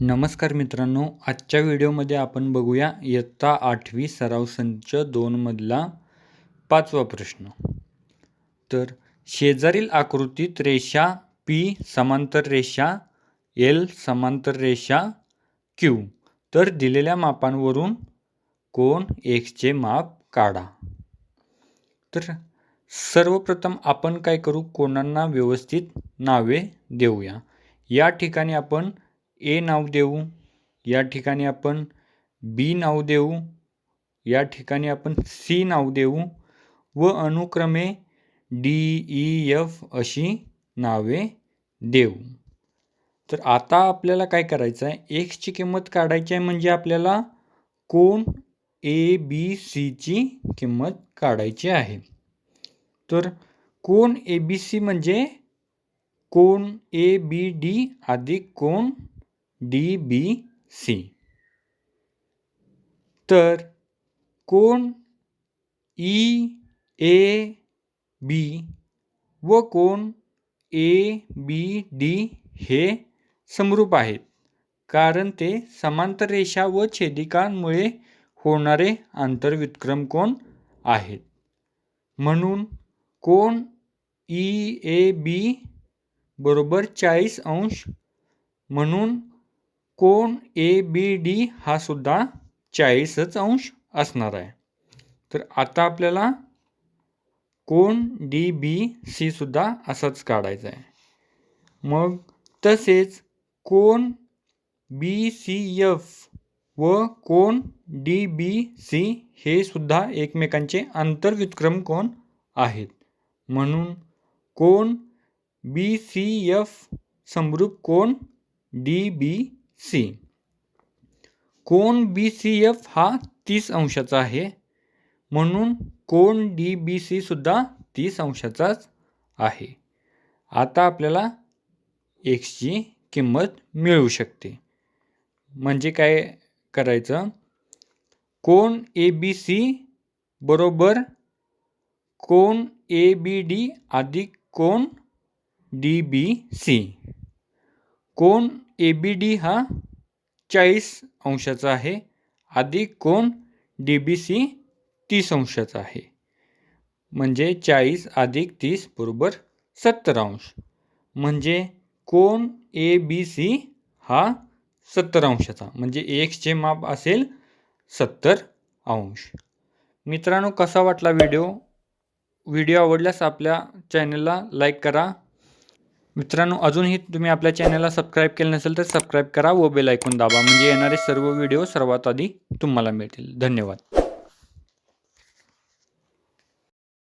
नमस्कार मित्रांनो आजच्या व्हिडिओमध्ये आपण बघूया इयत्ता आठवी सराव संच दोनमधला पाचवा प्रश्न. तर शेजारील आकृतीत रेषा पी समांतर रेषा एल समांतर रेषा क्यू तर दिलेल्या मापांवरून कोण एक्सचे माप काढा. तर सर्वप्रथम आपण काय करू? कोणांना व्यवस्थित नावे देऊया. या ठिकाणी आपण ए नाव देऊ या ठिकाणी आपण बी नाव देऊ या ठिकाणी आपण सी नाव देऊ व अनुक्रमे डी ई एफ अशी नावे देऊ. तर आता आपल्याला काय करायचं आहे एक्सची किंमत काढायची आहे म्हणजे आपल्याला कोण ए बी सीची किंमत काढायची आहे. तर कोण ए बी सी म्हणजे कोण ए बी डी अधिक कोण डी बी सी. तर कोण ई ए बी व कोण ए बी डी हे समरूप आहेत? कारण ते समांतर रेषा व छेदिकांमुळे होणारे आंतरविक्रम कोण आहेत? म्हणून कोण ई ए बी बरोबर चाळीस अंश? म्हणून कोण ए बी डी हा सुद्धा चाळीसच अंश असणार आहे. तर आता आपल्याला कोण डी बी सी सुद्धा असाच काढायचा आहे. मग तसेच कोण बी सी एफ व कोण डी बी सी हे सुद्धा एकमेकांचे आंतरव्युत्क्रम कोण आहेत. म्हणून कोण बी सी एफ समरूप कोण डी बी सी. कोण बी सी एफ हा तीस अंशाचा आहे. म्हणून कोण डी बी सी सुद्धा तीस अंशाचाच आहे. आता आपल्याला एक्सची किंमत मिळू शकते. म्हणजे काय करायचं? कोण ए बी सी बरोबर कोण ए बी डी अधिक कोण डी बी सी कोण ए बी डी हा चाळीस अंशाचा आहे. अधिक कोण डी बी सी तीस अंशाचा आहे. म्हणजे चाळीस अधिक तीस बरोबर सत्तर अंश. म्हणजे कोण ए बी सी हा सत्तर अंशाचा. म्हणजे एक्सचे माप असेल सत्तर अंश. मित्रांनो कसा वाटला व्हिडिओ? व्हिडिओ आवडल्यास आपल्या चॅनलला लाईक करा. मित्रांनो अजूनही तुम्ही आपल्या चॅनलला सबस्क्राईब केलं नसेल तर सबस्क्राईब करा व बेल ऐकून दाबा. म्हणजे येणारे सर्व व्हिडिओ सर्वात आधी तुम्हाला मिळतील. धन्यवाद.